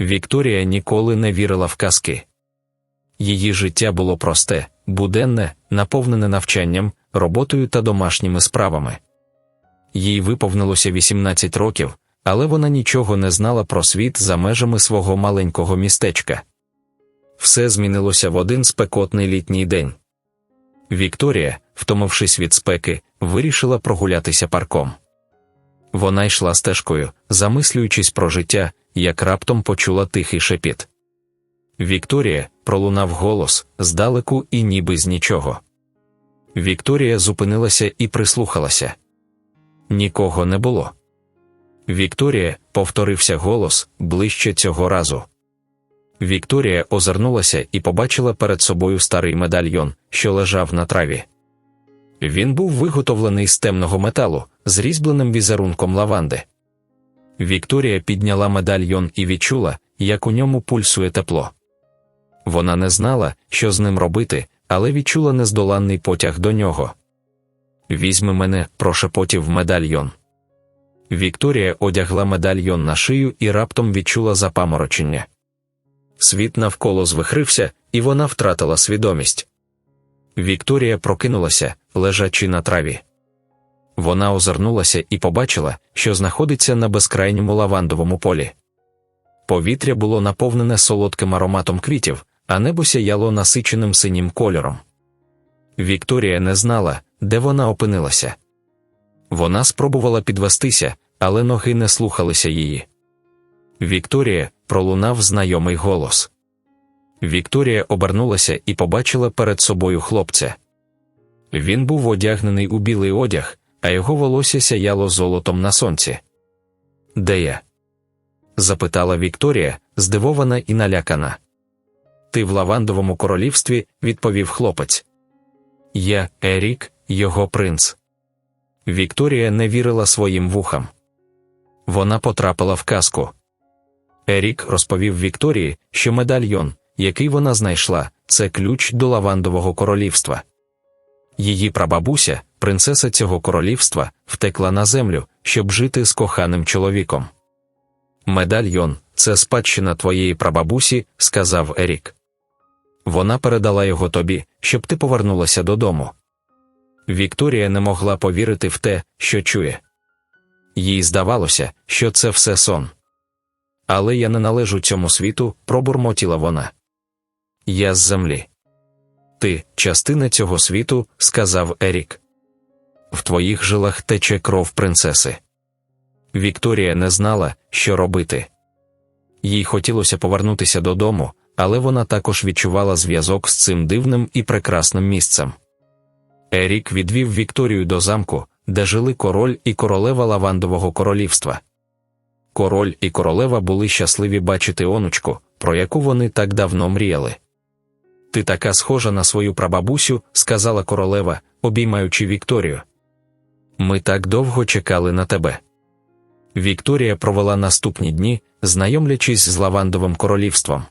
Вікторія ніколи не вірила в казки. Її життя було просте, буденне, наповнене навчанням, роботою та домашніми справами. Їй виповнилося 18 років, але вона нічого не знала про світ за межами свого маленького містечка. Все змінилося в один спекотний літній день. Вікторія, втомившись від спеки, вирішила прогулятися парком. Вона йшла стежкою, замислюючись про життя, як раптом почула тихий шепіт. Вікторія пролунав голос здалеку і ніби з нічого. Вікторія зупинилася і прислухалася. Нікого не було. Вікторія повторився голос ближче цього разу. Вікторія озирнулася і побачила перед собою старий медальйон, що лежав на траві. Він був виготовлений з темного металу, з різьбленим візерунком лаванди. Вікторія підняла медальйон і відчула, як у ньому пульсує тепло. Вона не знала, що з ним робити, але відчула нездоланний потяг до нього. Візьми мене, прошепотів медальйон. Вікторія одягла медальйон на шию і раптом відчула запаморочення. Світ навколо звихрився, і вона втратила свідомість. Вікторія прокинулася, лежачи на траві. Вона озирнулася і побачила, що знаходиться на безкрайньому лавандовому полі. Повітря було наповнене солодким ароматом квітів, а небо сяяло насиченим синім кольором. Вікторія не знала, де вона опинилася. Вона спробувала підвестися, але ноги не слухалися її. Вікторія пролунав знайомий голос. Вікторія обернулася і побачила перед собою хлопця. Він був одягнений у білий одяг, а його волосся сяяло золотом на сонці. Де я? запитала Вікторія, здивована і налякана. Ти в лавандовому королівстві, відповів хлопець. Я Ерік, його принц. Вікторія не вірила своїм вухам. Вона потрапила в казку. Ерік розповів Вікторії, що медальйон, який вона знайшла, це ключ до лавандового королівства. Її прабабуся, принцеса цього королівства, втекла на землю, щоб жити з коханим чоловіком. Медальйон це спадщина твоєї прабабусі, сказав Ерік. Вона передала його тобі, щоб ти повернулася додому. Вікторія не могла повірити в те, що чує. Їй здавалося, що це все сон. Але я не належу цьому світу, пробурмотіла вона. Я з землі. Ти частина цього світу, сказав Ерік. В твоїх жилах тече кров принцеси. Вікторія не знала, що робити. Їй хотілося повернутися додому, але вона також відчувала зв'язок з цим дивним і прекрасним місцем. Ерік відвів Вікторію до замку, де жили король і королева Лавандового королівства. Король і королева були щасливі бачити онучку, про яку вони так давно мріяли. Ти така схожа на свою прабабусю, сказала королева, обіймаючи Вікторію. Ми так довго чекали на тебе. Вікторія провела наступні дні, знайомлячись з Лавандовим королівством.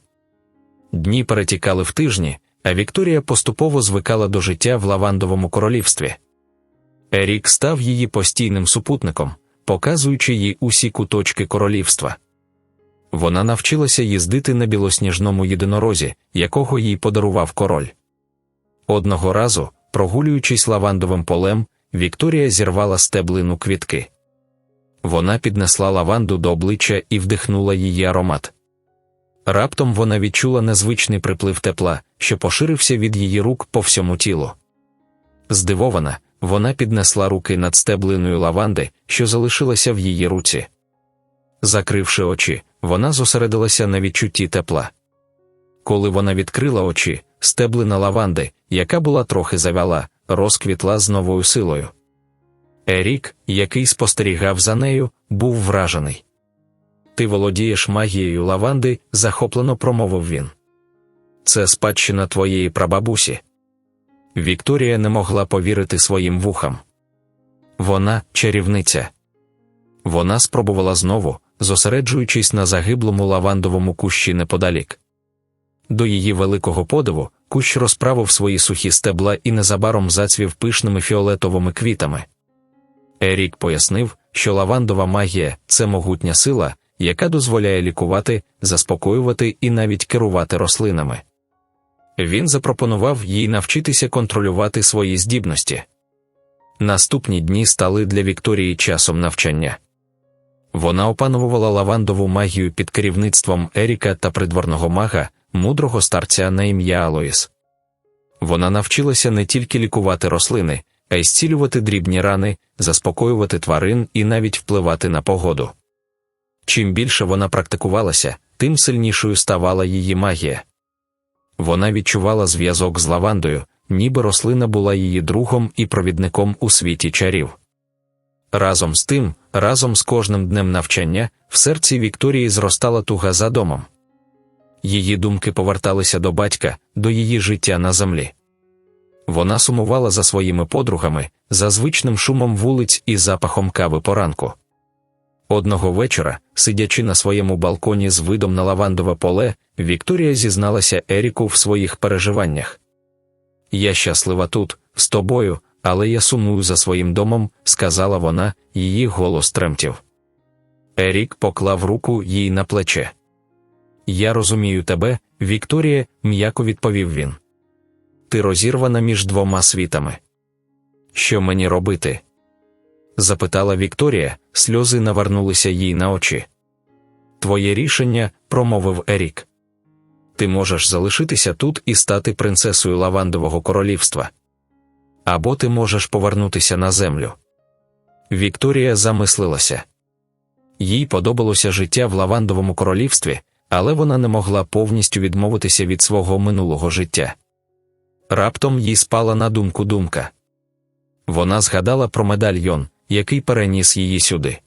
Дні перетікали в тижні, а Вікторія поступово звикала до життя в Лавандовому королівстві. Ерік став її постійним супутником, показуючи їй усі куточки королівства. Вона навчилася їздити на білосніжному єдинорозі, якого їй подарував король. Одного разу, прогулюючись лавандовим полем, Вікторія зірвала стеблину квітки. Вона піднесла лаванду до обличчя і вдихнула її аромат. Раптом вона відчула незвичний приплив тепла, що поширився від її рук по всьому тілу. Здивована, вона піднесла руки над стеблиною лаванди, що залишилася в її руці. Закривши очі, вона зосередилася на відчутті тепла. Коли вона відкрила очі, стеблина лаванди, яка була трохи завяла, розквітла з новою силою. Ерік, який спостерігав за нею, був вражений. Ти володієш магією лаванди, захоплено промовив він. Це спадщина твоєї прабабусі. Вікторія не могла повірити своїм вухам. Вона чарівниця. Вона спробувала знову, зосереджуючись на загиблому лавандовому кущі неподалік. До її великого подиву, кущ розправив свої сухі стебла і незабаром зацвів пишними фіолетовими квітами. Ерік пояснив, що лавандова магія це могутня сила, яка дозволяє лікувати, заспокоювати і навіть керувати рослинами. Він запропонував їй навчитися контролювати свої здібності. Наступні дні стали для Вікторії часом навчання. Вона опанувала лавандову магію під керівництвом Еріка та придворного мага, мудрого старця на ім'я Алоїс. Вона навчилася не тільки лікувати рослини, а й зцілювати дрібні рани, заспокоювати тварин і навіть впливати на погоду. Чим більше вона практикувалася, тим сильнішою ставала її магія. Вона відчувала зв'язок з лавандою, ніби рослина була її другом і провідником у світі чарів. Разом з тим, разом з кожним днем навчання, в серці Вікторії зростала туга за домом. Її думки поверталися до батька, до її життя на землі. Вона сумувала за своїми подругами, за звичним шумом вулиць і запахом кави поранку. Одного вечора, сидячи на своєму балконі з видом на лавандове поле, Вікторія зізналася Еріку в своїх переживаннях. Я щаслива тут, з тобою, але я сумую за своїм домом, сказала вона, її голос тремтів. Ерік поклав руку їй на плече. Я розумію тебе, Вікторія, м'яко відповів він. Ти розірвана між двома світами. Що мені робити? запитала Вікторія, сльози навернулися їй на очі. Твоє рішення, промовив Ерік. Ти можеш залишитися тут і стати принцесою Лавандового королівства. Або ти можеш повернутися на землю. Вікторія замислилася. Їй подобалося життя в Лавандовому королівстві, але вона не могла повністю відмовитися від свого минулого життя. Раптом їй спала на думку думка. Вона згадала про медальйон, який переніс її сюди.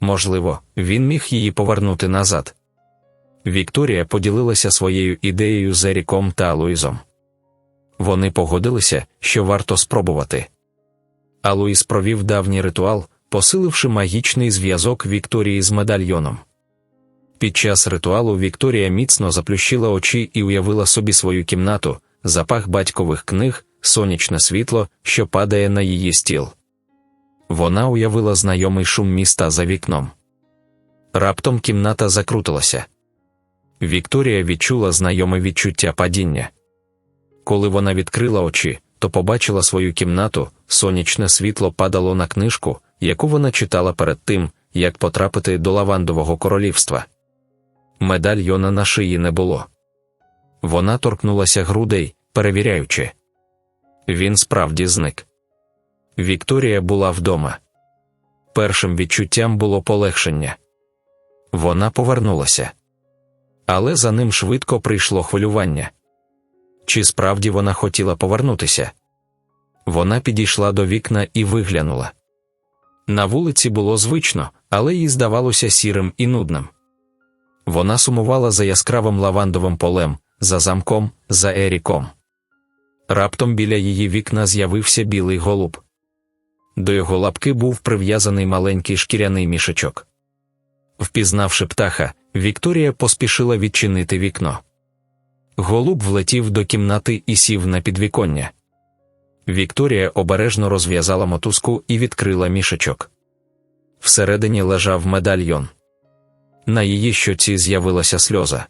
Можливо, він міг її повернути назад. Вікторія поділилася своєю ідеєю з Еріком та Луїзом. Вони погодилися, що варто спробувати. А Луїс провів давній ритуал, посиливши магічний зв'язок Вікторії з медальйоном. Під час ритуалу Вікторія міцно заплющила очі і уявила собі свою кімнату, запах батькових книг, сонячне світло, що падає на її стіл. Вона уявила знайомий шум міста за вікном. Раптом кімната закрутилася. Вікторія відчула знайоме відчуття падіння. Коли вона відкрила очі, то побачила свою кімнату, сонячне світло падало на книжку, яку вона читала перед тим, як потрапити до лавандового королівства. Медальйона на шиї не було. Вона торкнулася грудей, перевіряючи. Він справді зник. Вікторія була вдома. Першим відчуттям було полегшення. Вона повернулася. Але за ним швидко прийшло хвилювання. Чи справді вона хотіла повернутися? Вона підійшла до вікна і виглянула. На вулиці було звично, але їй здавалося сірим і нудним. Вона сумувала за яскравим лавандовим полем, за замком, за Еріком. Раптом біля її вікна з'явився білий голуб. До його лапки був прив'язаний маленький шкіряний мішечок. Впізнавши птаха, Вікторія поспішила відчинити вікно. Голуб влетів до кімнати і сів на підвіконня. Вікторія обережно розв'язала мотузку і відкрила мішечок. Всередині лежав медальйон. На її щоці з'явилася сльоза.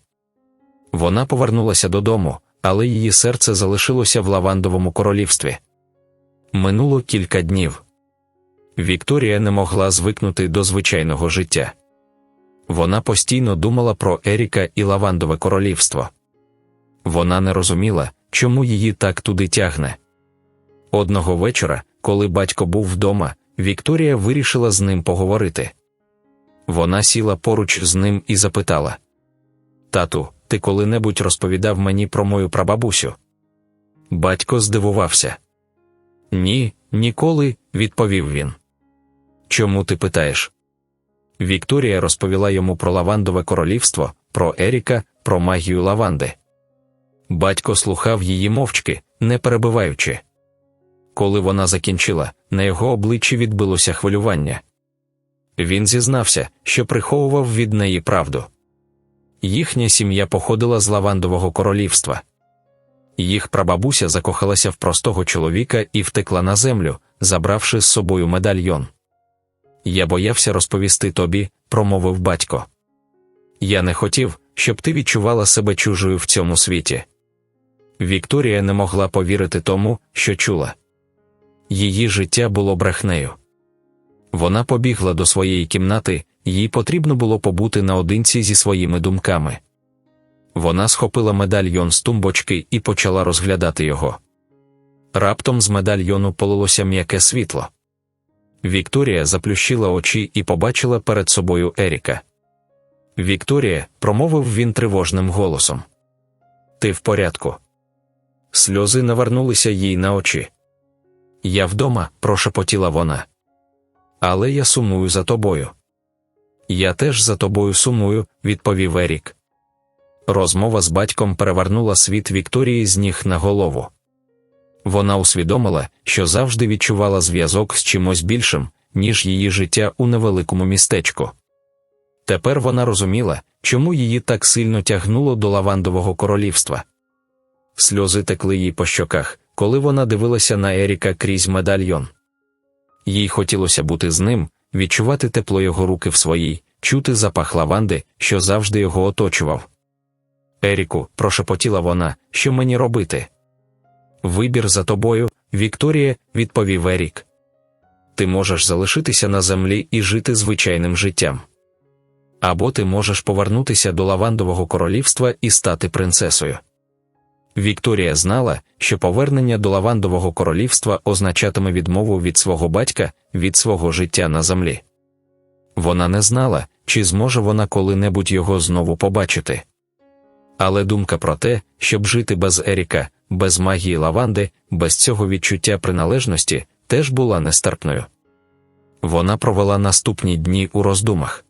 Вона повернулася додому, але її серце залишилося в лавандовому королівстві. Минуло кілька днів. Вікторія не могла звикнути до звичайного життя. Вона постійно думала про Еріка і Лавандове королівство. Вона не розуміла, чому її так туди тягне. Одного вечора, коли батько був вдома, Вікторія вирішила з ним поговорити. Вона сіла поруч з ним і запитала: Тату, ти коли-небудь розповідав мені про мою прабабусю? Батько здивувався. Ні, ніколи, відповів він. Чому ти питаєш? Вікторія розповіла йому про лавандове королівство, про Еріка, про магію лаванди. Батько слухав її мовчки, не перебиваючи. Коли вона закінчила, на його обличчі відбилося хвилювання. Він зізнався, що приховував від неї правду. Їхня сім'я походила з лавандового королівства. Їх прабабуся закохалася в простого чоловіка і втекла на землю, забравши з собою медальйон. я боявся розповісти тобі, промовив батько. Я не хотів, щоб ти відчувала себе чужою в цьому світі. Вікторія не могла повірити тому, що чула. Її життя було брехнею. Вона побігла до своєї кімнати, їй потрібно було побути наодинці зі своїми думками. Вона схопила медальйон з тумбочки і почала розглядати його. Раптом з медальйону полилося м'яке світло. Вікторія заплющила очі і побачила перед собою Еріка. Вікторія, промовив він тривожним голосом. Ти в порядку. Сльози навернулися їй на очі. Я вдома, прошепотіла вона. Але я сумую за тобою. Я теж за тобою сумую, відповів Ерік. Розмова з батьком перевернула світ Вікторії з ніг на голову. Вона усвідомила, що завжди відчувала зв'язок з чимось більшим, ніж її життя у невеликому містечку. Тепер вона розуміла, чому її так сильно тягнуло до лавандового королівства. Сльози текли їй по щоках, коли вона дивилася на Еріка крізь медальйон. Їй хотілося бути з ним, відчувати тепло його руки в своїй, чути запах лаванди, що завжди його оточував. Еріку, прошепотіла вона, що мені робити. Вибір за тобою, Вікторія, відповів Ерік. Ти можеш залишитися на землі і жити звичайним життям. Або ти можеш повернутися до лавандового королівства і стати принцесою. Вікторія знала, що повернення до лавандового королівства означатиме відмову від свого батька, від свого життя на землі. Вона не знала, чи зможе вона коли-небудь його знову побачити. Але думка про те, щоб жити без Еріка, без магії лаванди, без цього відчуття приналежності, теж була нестерпною. Вона провела наступні дні у роздумах.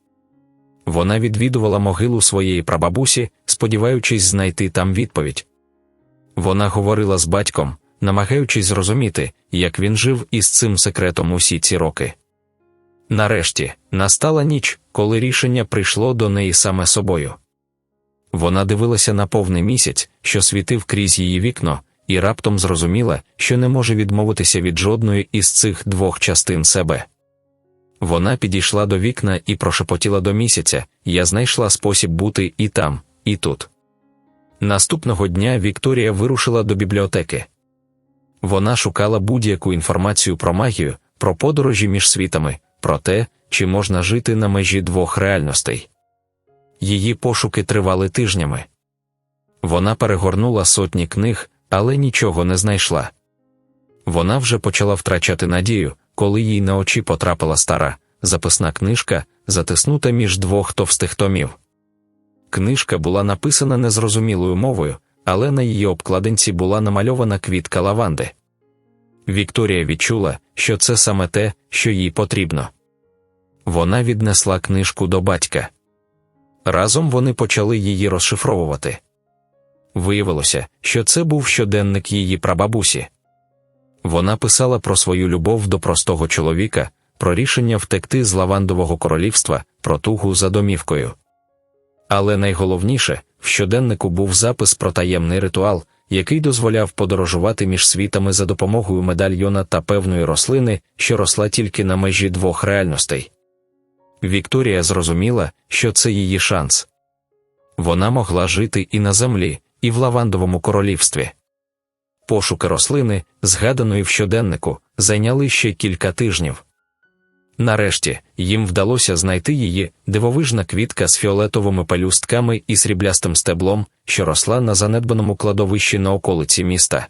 Вона відвідувала могилу своєї прабабусі, сподіваючись знайти там відповідь. Вона говорила з батьком, намагаючись зрозуміти, як він жив із цим секретом усі ці роки. Нарешті настала ніч, коли рішення прийшло до неї саме собою. Вона дивилася на повний місяць, що світив крізь її вікно, і раптом зрозуміла, що не може відмовитися від жодної із цих двох частин себе. Вона підійшла до вікна і прошепотіла до місяця я знайшла спосіб бути і там, і тут. Наступного дня Вікторія вирушила до бібліотеки. Вона шукала будь-яку інформацію про магію, про подорожі між світами, про те, чи можна жити на межі двох реальностей. Її пошуки тривали тижнями. Вона перегорнула сотні книг, але нічого не знайшла. Вона вже почала втрачати надію, коли їй на очі потрапила стара, записна книжка, затиснута між двох товстих томів. Книжка була написана незрозумілою мовою, але на її обкладинці була намальована квітка лаванди. Вікторія відчула, що це саме те, що їй потрібно. Вона віднесла книжку до батька. Разом вони почали її розшифровувати. Виявилося, що це був щоденник її прабабусі. Вона писала про свою любов до простого чоловіка, про рішення втекти з лавандового королівства, про тугу за домівкою. Але найголовніше в щоденнику був запис про таємний ритуал, який дозволяв подорожувати між світами за допомогою медальйона та певної рослини, що росла тільки на межі двох реальностей. Вікторія зрозуміла, що це її шанс. Вона могла жити і на землі, і в лавандовому королівстві. Пошуки рослини, згаданої в щоденнику, зайняли ще кілька тижнів. Нарешті їм вдалося знайти її дивовижна квітка з фіолетовими пелюстками і сріблястим стеблом, що росла на занедбаному кладовищі на околиці міста.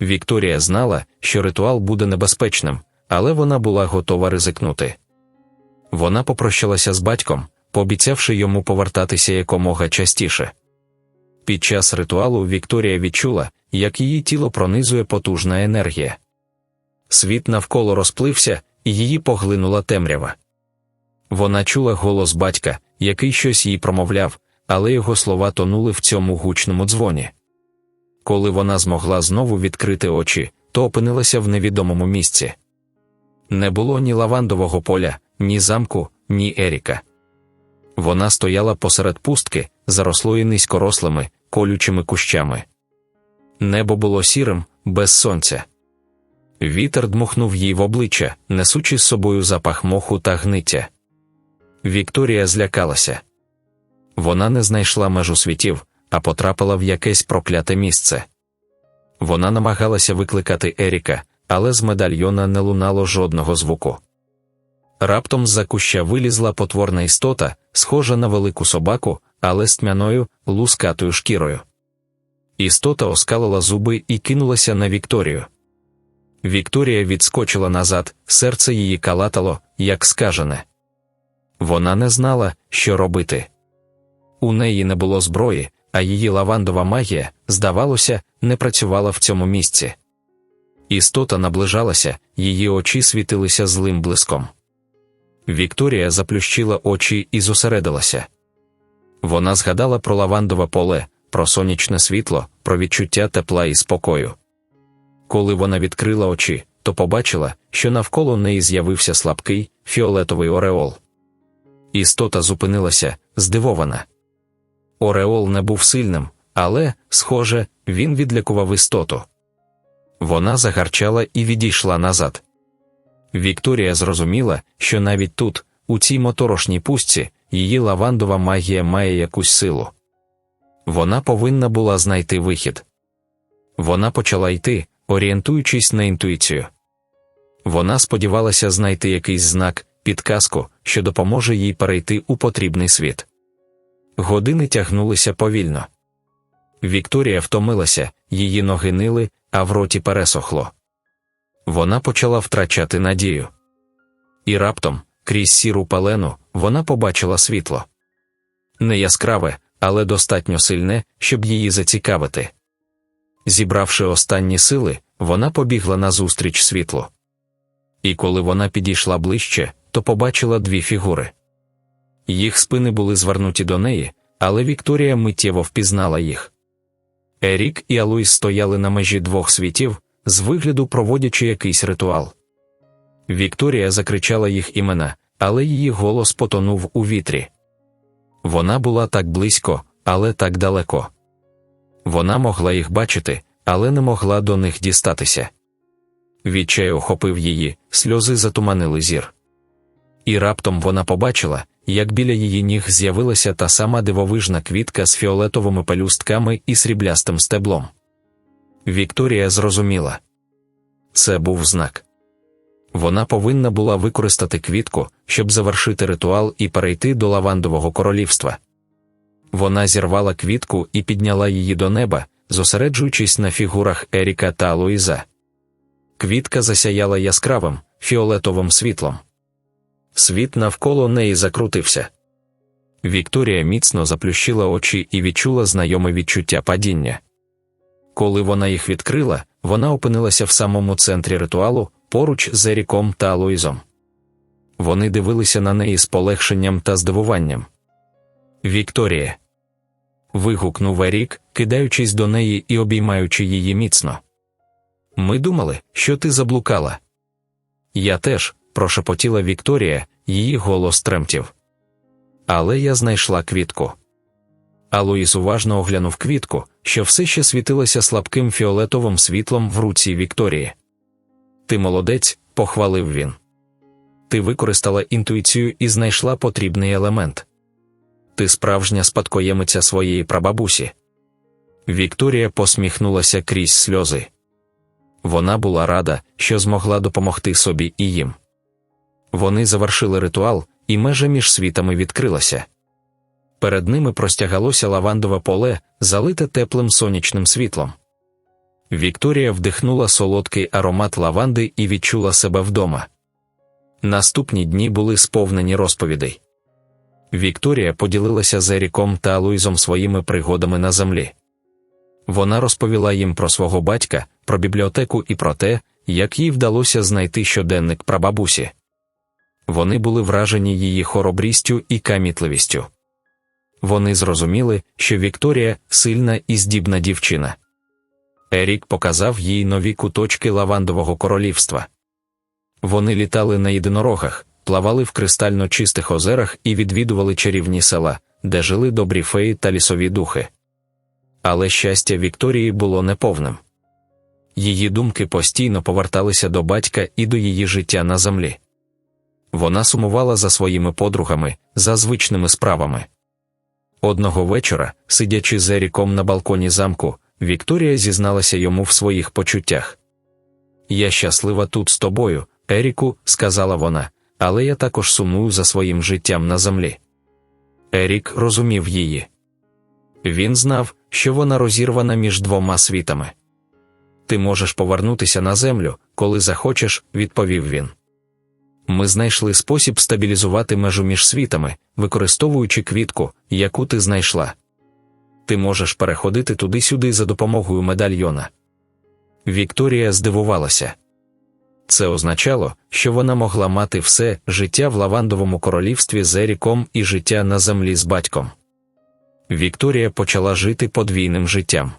Вікторія знала, що ритуал буде небезпечним, але вона була готова ризикнути. Вона попрощалася з батьком, пообіцявши йому повертатися якомога частіше. Під час ритуалу Вікторія відчула, як її тіло пронизує потужна енергія. Світ навколо розплився, її поглинула темрява. Вона чула голос батька, який щось їй промовляв, але його слова тонули в цьому гучному дзвоні. Коли вона змогла знову відкрити очі, то опинилася в невідомому місці. Не було ні лавандового поля, ні замку, ні Еріка. Вона стояла посеред пустки, зарослої низькорослими, колючими кущами. Небо було сірим, без сонця. Вітер дмухнув їй в обличчя, несучи з собою запах моху та гниття. Вікторія злякалася. Вона не знайшла межу світів, а потрапила в якесь прокляте місце. Вона намагалася викликати Еріка, але з медальйона не лунало жодного звуку. Раптом з-за куща вилізла потворна істота, схожа на велику собаку, але з тьмяною, лускатою шкірою. Істота оскалила зуби і кинулася на Вікторію. Вікторія відскочила назад, серце її калатало, як скажене. Вона не знала, що робити. У неї не було зброї, а її лавандова магія, здавалося, не працювала в цьому місці. Істота наближалася, її очі світилися злим блиском. Вікторія заплющила очі і зосередилася. Вона згадала про лавандове поле, про сонячне світло, про відчуття тепла і спокою. Коли вона відкрила очі, то побачила, що навколо неї з'явився слабкий фіолетовий ореол. Істота зупинилася, здивована. Ореол не був сильним, але, схоже, він відлякував істоту. Вона загарчала і відійшла назад. Вікторія зрозуміла, що навіть тут, у цій моторошній пустці, її лавандова магія має якусь силу. Вона повинна була знайти вихід. Вона почала йти, орієнтуючись на інтуїцію. Вона сподівалася знайти якийсь знак, підказку, що допоможе їй перейти у потрібний світ. Години тягнулися повільно. Вікторія втомилася, її ноги нили, а в роті пересохло. Вона почала втрачати надію. І раптом, крізь сіру палену, вона побачила світло. Не яскраве, але достатньо сильне, щоб її зацікавити. Зібравши останні сили, вона побігла назустріч світлу. І коли вона підійшла ближче, то побачила дві фігури. Їх спини були звернуті до неї, але Вікторія миттєво впізнала їх. Ерік і Алуїс стояли на межі двох світів, з вигляду проводячи якийсь ритуал. Вікторія закричала їх імена, але її голос потонув у вітрі. Вона була так близько, але так далеко. Вона могла їх бачити, але не могла до них дістатися. Відчай охопив її, сльози затуманили зір. І раптом вона побачила, як біля її ніг з'явилася та сама дивовижна квітка з фіолетовими пелюстками і сріблястим стеблом. Вікторія зрозуміла це був знак. Вона повинна була використати квітку, щоб завершити ритуал і перейти до лавандового королівства. Вона зірвала квітку і підняла її до неба, зосереджуючись на фігурах Еріка та Луїза. Квітка засяяла яскравим, фіолетовим світлом. Світ навколо неї закрутився. Вікторія міцно заплющила очі і відчула знайоме відчуття падіння. Коли вона їх відкрила, вона опинилася в самому центрі ритуалу, поруч з Еріком та Луїзом. Вони дивилися на неї з полегшенням та здивуванням. Вікторія. Вигукнув Ерік, кидаючись до неї і обіймаючи її міцно. Ми думали, що ти заблукала. Я теж, прошепотіла Вікторія, її голос тремтів. Але я знайшла квітку. А Луїс уважно оглянув квітку, що все ще світилася слабким фіолетовим світлом в руці Вікторії. Ти молодець, похвалив він. Ти використала інтуїцію і знайшла потрібний елемент. Ти справжня спадкоємиця своєї прабабусі. Вікторія посміхнулася крізь сльози. Вона була рада, що змогла допомогти собі і їм. Вони завершили ритуал, і межа між світами відкрилася. Перед ними простягалося лавандове поле, залите теплим сонячним світлом. Вікторія вдихнула солодкий аромат лаванди і відчула себе вдома. Наступні дні були сповнені розповідей. Вікторія поділилася з Еріком та Луїзом своїми пригодами на землі. Вона розповіла їм про свого батька, про бібліотеку і про те, як їй вдалося знайти щоденник прабабусі. Вони були вражені її хоробрістю і камітливістю. Вони зрозуміли, що Вікторія сильна і здібна дівчина. Ерік показав їй нові куточки лавандового королівства. Вони літали на єдинорогах, плавали в кристально чистих озерах і відвідували чарівні села, де жили добрі феї та лісові духи. Але щастя Вікторії було неповним. Її думки постійно поверталися до батька і до її життя на землі. Вона сумувала за своїми подругами, за звичними справами. Одного вечора, сидячи з Еріком на балконі замку, Вікторія зізналася йому в своїх почуттях. Я щаслива тут з тобою, Еріку, сказала вона, але я також сумую за своїм життям на землі. Ерік розумів її. Він знав, що вона розірвана між двома світами. Ти можеш повернутися на землю, коли захочеш, відповів він. Ми знайшли спосіб стабілізувати межу між світами, використовуючи квітку, яку ти знайшла. Ти можеш переходити туди-сюди за допомогою медальйона. Вікторія здивувалася. Це означало, що вона могла мати все життя в лавандовому королівстві з Еріком і життя на землі з батьком. Вікторія почала жити подвійним життям.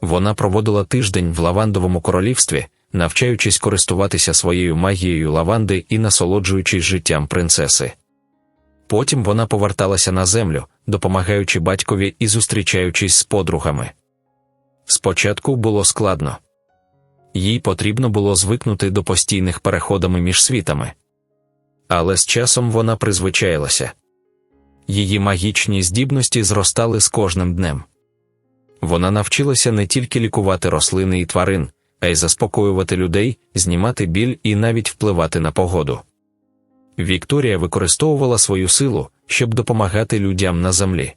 Вона проводила тиждень в лавандовому королівстві, навчаючись користуватися своєю магією лаванди і насолоджуючись життям принцеси. Потім вона поверталася на землю, допомагаючи батькові і зустрічаючись з подругами. Спочатку було складно їй потрібно було звикнути до постійних переходами між світами. Але з часом вона призвичаїлася. Її магічні здібності зростали з кожним днем. Вона навчилася не тільки лікувати рослини і тварин, а й заспокоювати людей, знімати біль і навіть впливати на погоду. Вікторія використовувала свою силу, щоб допомагати людям на землі.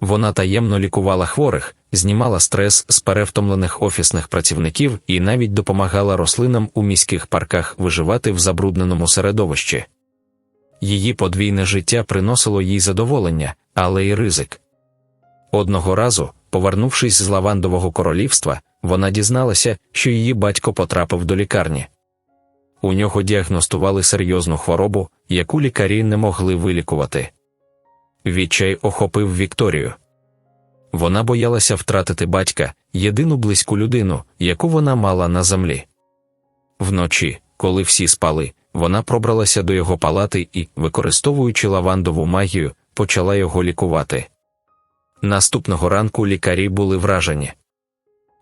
Вона таємно лікувала хворих, знімала стрес з перевтомлених офісних працівників і навіть допомагала рослинам у міських парках виживати в забрудненому середовищі. Її подвійне життя приносило їй задоволення, але й ризик. Одного разу, повернувшись з лавандового королівства, вона дізналася, що її батько потрапив до лікарні. У нього діагностували серйозну хворобу, яку лікарі не могли вилікувати. Відчай охопив Вікторію. Вона боялася втратити батька, єдину близьку людину, яку вона мала на землі. Вночі, коли всі спали, вона пробралася до його палати і, використовуючи лавандову магію, почала його лікувати. Наступного ранку лікарі були вражені.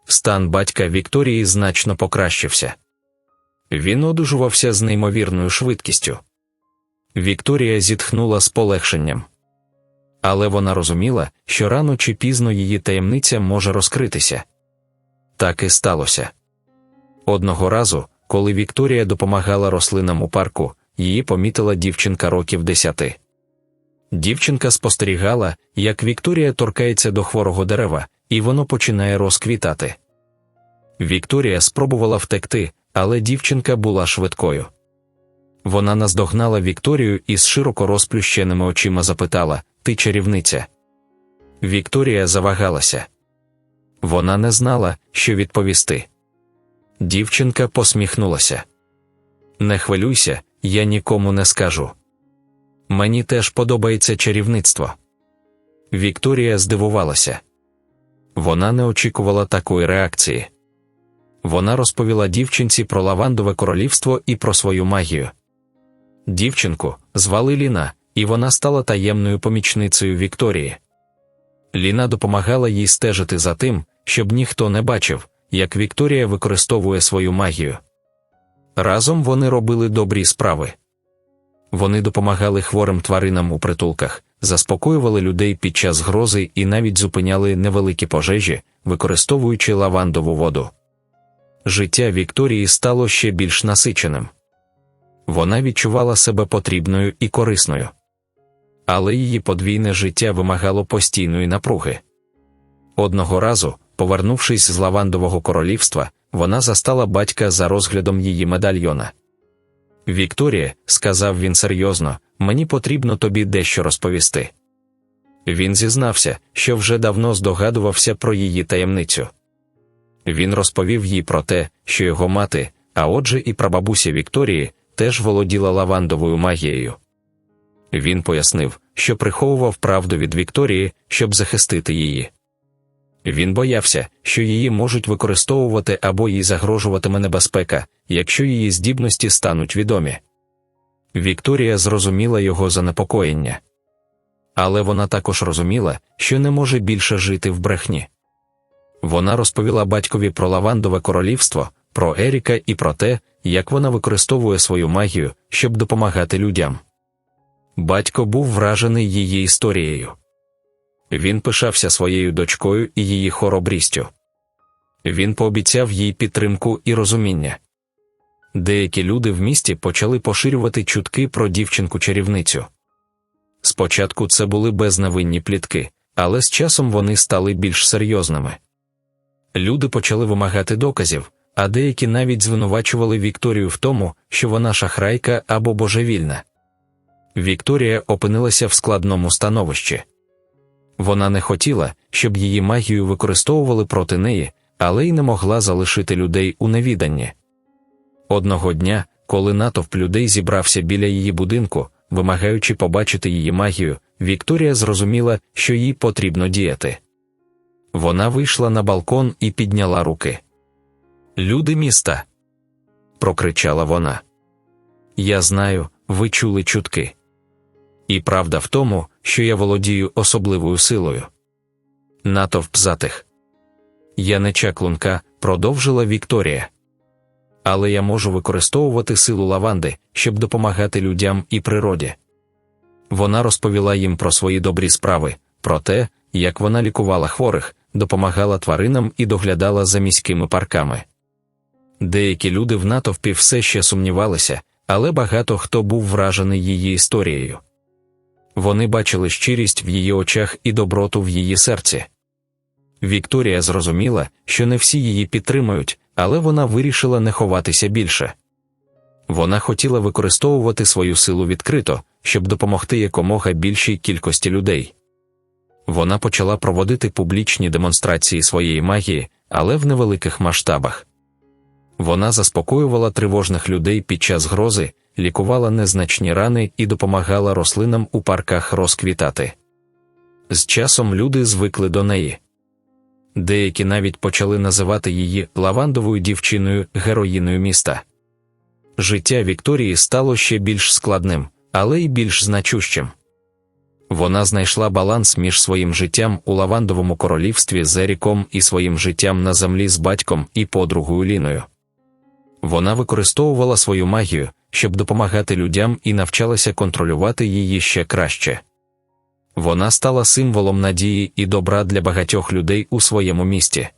Стан батька Вікторії значно покращився. Він одужувався з неймовірною швидкістю. Вікторія зітхнула з полегшенням але вона розуміла, що рано чи пізно її таємниця може розкритися. Так і сталося. Одного разу, коли Вікторія допомагала рослинам у парку, її помітила дівчинка років десяти. Дівчинка спостерігала, як Вікторія торкається до хворого дерева, і воно починає розквітати. Вікторія спробувала втекти, але дівчинка була швидкою. Вона наздогнала Вікторію і з широко розплющеними очима запитала Ти чарівниця. Вікторія завагалася. Вона не знала, що відповісти. Дівчинка посміхнулася. Не хвилюйся, я нікому не скажу. Мені теж подобається чарівництво. Вікторія здивувалася. Вона не очікувала такої реакції. Вона розповіла дівчинці про лавандове королівство і про свою магію. Дівчинку звали Ліна, і вона стала таємною помічницею Вікторії. Ліна допомагала їй стежити за тим, щоб ніхто не бачив, як Вікторія використовує свою магію. Разом вони робили добрі справи. Вони допомагали хворим тваринам у притулках, заспокоювали людей під час грози і навіть зупиняли невеликі пожежі, використовуючи лавандову воду. Життя Вікторії стало ще більш насиченим вона відчувала себе потрібною і корисною. Але її подвійне життя вимагало постійної напруги. Одного разу, повернувшись з лавандового королівства, вона застала батька за розглядом її медальйона. Вікторія, сказав він серйозно, мені потрібно тобі дещо розповісти. Він зізнався, що вже давно здогадувався про її таємницю. Він розповів їй про те, що його мати, а отже, і прабабуся Вікторії, теж володіла лавандовою магією. Він пояснив, що приховував правду від Вікторії, щоб захистити її. Він боявся, що її можуть використовувати або їй загрожуватиме небезпека, якщо її здібності стануть відомі. Вікторія зрозуміла його занепокоєння. Але вона також розуміла, що не може більше жити в брехні. Вона розповіла батькові про лавандове королівство, про Еріка і про те, як вона використовує свою магію, щоб допомагати людям. Батько був вражений її історією. Він пишався своєю дочкою і її хоробрістю. Він пообіцяв їй підтримку і розуміння. Деякі люди в місті почали поширювати чутки про дівчинку-чарівницю. Спочатку це були безневинні плітки, але з часом вони стали більш серйозними. Люди почали вимагати доказів, а деякі навіть звинувачували Вікторію в тому, що вона шахрайка або божевільна. Вікторія опинилася в складному становищі. Вона не хотіла, щоб її магію використовували проти неї, але й не могла залишити людей у невіданні. Одного дня, коли натовп людей зібрався біля її будинку, вимагаючи побачити її магію, Вікторія зрозуміла, що їй потрібно діяти. Вона вийшла на балкон і підняла руки. Люди міста. прокричала вона. Я знаю, ви чули чутки. І правда в тому, що я володію особливою силою. Натовп затих. Я не чаклунка, продовжила Вікторія. Але я можу використовувати силу лаванди, щоб допомагати людям і природі. Вона розповіла їм про свої добрі справи, про те, як вона лікувала хворих, допомагала тваринам і доглядала за міськими парками. Деякі люди в натовпі все ще сумнівалися, але багато хто був вражений її історією. Вони бачили щирість в її очах і доброту в її серці. Вікторія зрозуміла, що не всі її підтримують, але вона вирішила не ховатися більше. Вона хотіла використовувати свою силу відкрито, щоб допомогти якомога більшій кількості людей. Вона почала проводити публічні демонстрації своєї магії, але в невеликих масштабах. Вона заспокоювала тривожних людей під час грози, лікувала незначні рани і допомагала рослинам у парках розквітати. З часом люди звикли до неї. Деякі навіть почали називати її лавандовою дівчиною героїною міста. Життя Вікторії стало ще більш складним, але й більш значущим. Вона знайшла баланс між своїм життям у лавандовому королівстві з Еріком і своїм життям на землі з батьком і подругою Ліною. Вона використовувала свою магію, щоб допомагати людям і навчалася контролювати її ще краще. Вона стала символом надії і добра для багатьох людей у своєму місті.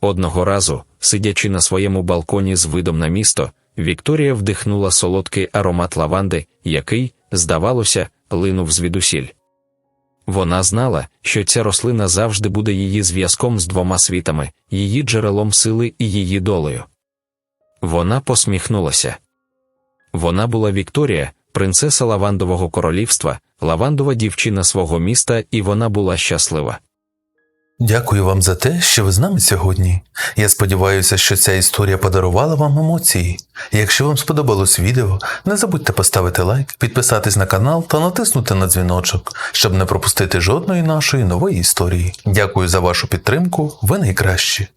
Одного разу, сидячи на своєму балконі з видом на місто, Вікторія вдихнула солодкий аромат лаванди, який, здавалося, линув звідусіль. Вона знала, що ця рослина завжди буде її зв'язком з двома світами, її джерелом сили і її долею. Вона посміхнулася. Вона була Вікторія, принцеса лавандового королівства, лавандова дівчина свого міста, і вона була щаслива. Дякую вам за те, що ви з нами сьогодні. Я сподіваюся, що ця історія подарувала вам емоції. Якщо вам сподобалось відео, не забудьте поставити лайк, підписатись на канал та натиснути на дзвіночок, щоб не пропустити жодної нашої нової історії. Дякую за вашу підтримку, ви найкращі.